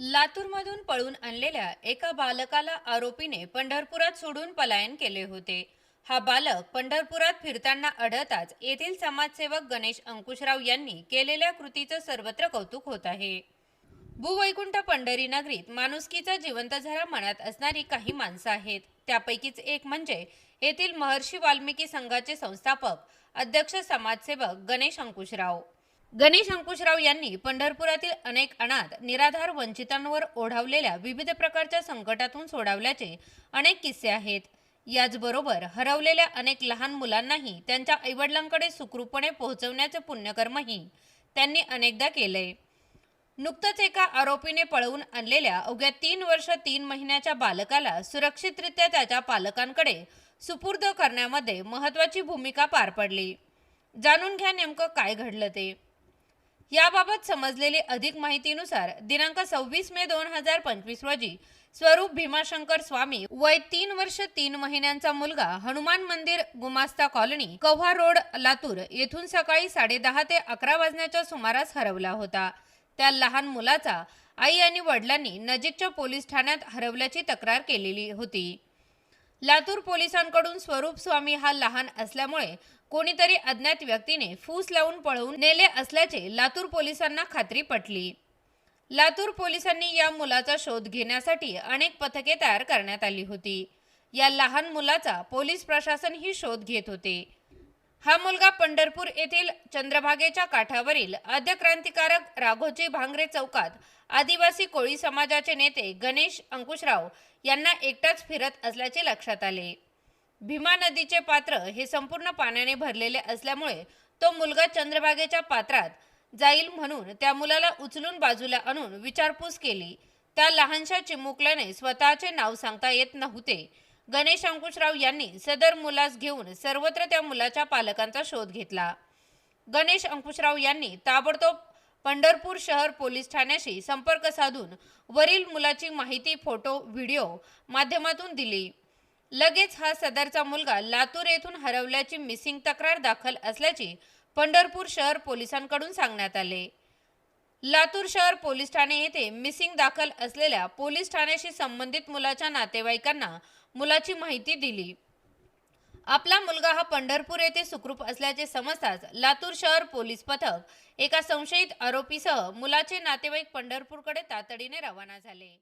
लातूरमधून पळून आणलेल्या एका बालकाला आरोपीने पंढरपुरात सोडून पलायन केले होते. हा बालक पंढरपुरात फिरताना आढळताच येथील समाजसेवक गणेश अंकुशराव यांनी केलेल्या कृतीचं सर्वत्र कौतुक होत आहे. भूवैकुंठ पंढरी नगरीत माणुसकीचा जिवंत झरा मनात असणारी काही माणसं आहेत. त्यापैकीच एक म्हणजे येथील महर्षी वाल्मिकी संघाचे संस्थापक अध्यक्ष समाजसेवक गणेश अंकुशराव. गणेश अंकुशराव यांनी पंढरपुरातील अनेक अनाथ निराधार वंचितांवर ओढावलेल्या विविध प्रकारच्या संकटातून सोडवल्याचे अनेक किस्से आहेत. याचबरोबर हरवलेल्या अनेक लहान मुलांनाही त्यांच्या आईवडिलांकडे सुखरूपणे पोहोचवण्याचे पुण्यकर्मही त्यांनी अनेकदा केलंय नुकतंच एका आरोपीने पळवून आणलेल्या अवघ्या तीन वर्ष तीन महिन्याच्या बालकाला सुरक्षितरित्या त्याच्या पालकांकडे सुपूर्द करण्यामध्ये महत्वाची भूमिका पार पडली. जाणून घ्या नेमकं काय घडलं ते. याबाबत समजलेली अधिक माहितीनुसार दिनांक सव्वीस मे दोन हजार पंचवीस रोजी स्वरूप भीमाशंकर स्वामी वय तीन वर्ष तीन महिन्यांचा मुलगा हनुमान मंदिर गुमास्ता कॉलनी कव्हा रोड लातूर येथून सकाळी साडेदहा ते अकरा वाजण्याच्या सुमारास हरवला होता. त्या लहान मुलाचा आई आणि वडिलांनी नजीकच्या पोलीस ठाण्यात हरवल्याची तक्रार केलेली होती. लातूर पोलिसांकडून स्वरूप स्वामी हा लहान असल्यामुळे कोणीतरी अज्ञात व्यक्तीने फूस लावून पळवून नेले असल्याचे लातूर पोलिसांना खात्री पटली. लातूर पोलिसांनी या मुलाचा शोध घेण्यासाठी अनेक पथके तयार करण्यात आली होती. या लहान मुलाचा पोलीस प्रशासन ही शोध घेत होते. हा मुलगा पंढरपूर येथील चंद्रभागेच्या काठावरील आद्य क्रांतिकारक राघोजी भांगरे चौकात आदिवासी कोळी समाजाचे नेते गणेश अंकुशराव यांना एकटाच फिरत असल्याचे लक्षात आले. भीमा नदीचे पात्र हे संपूर्ण पाण्याने भरलेले असल्यामुळे तो मुलगा चंद्रभागेच्या पात्रात जाईल म्हणून त्या मुलाला उचलून बाजूला आणून विचारपूस केली. त्या लहानशा चिमुकल्याने स्वतःचे नाव सांगता येत नव्हते. गणेश अंकुशराव यांनी सदर मुलास घेऊन सर्वत्र त्या मुलाच्या पालकांचा शोध घेतला. गणेश अंकुशराव यांनी ताबडतोब पंढरपूर शहर पोलीस ठाण्याशी संपर्क साधून वरील मुलाची माहिती फोटो व्हिडिओ माध्यमातून दिली. लगेच हा सदरचा मुलगा लातूर येथून हरवल्याची मिसिंग तक्रार दाखल असल्याची पंढरपूर शहर पोलिसांकडून सांगण्यात आले. लातूर शहर पोलीस ठाणे येथे मिसिंग दाखल असलेल्या पोलीस ठाण्याशी संबंधित मुलाच्या नातेवाईकांना मुलाची माहिती दिली. आपला मुलगा हा पंढरपूर येथे सुखरूप असल्याचे समजताच लातूर शहर पोलीस पथक एका संशयित आरोपीसह मुलाचे नातेवाईक पंढरपूरकडे तातडीने रवाना झाले.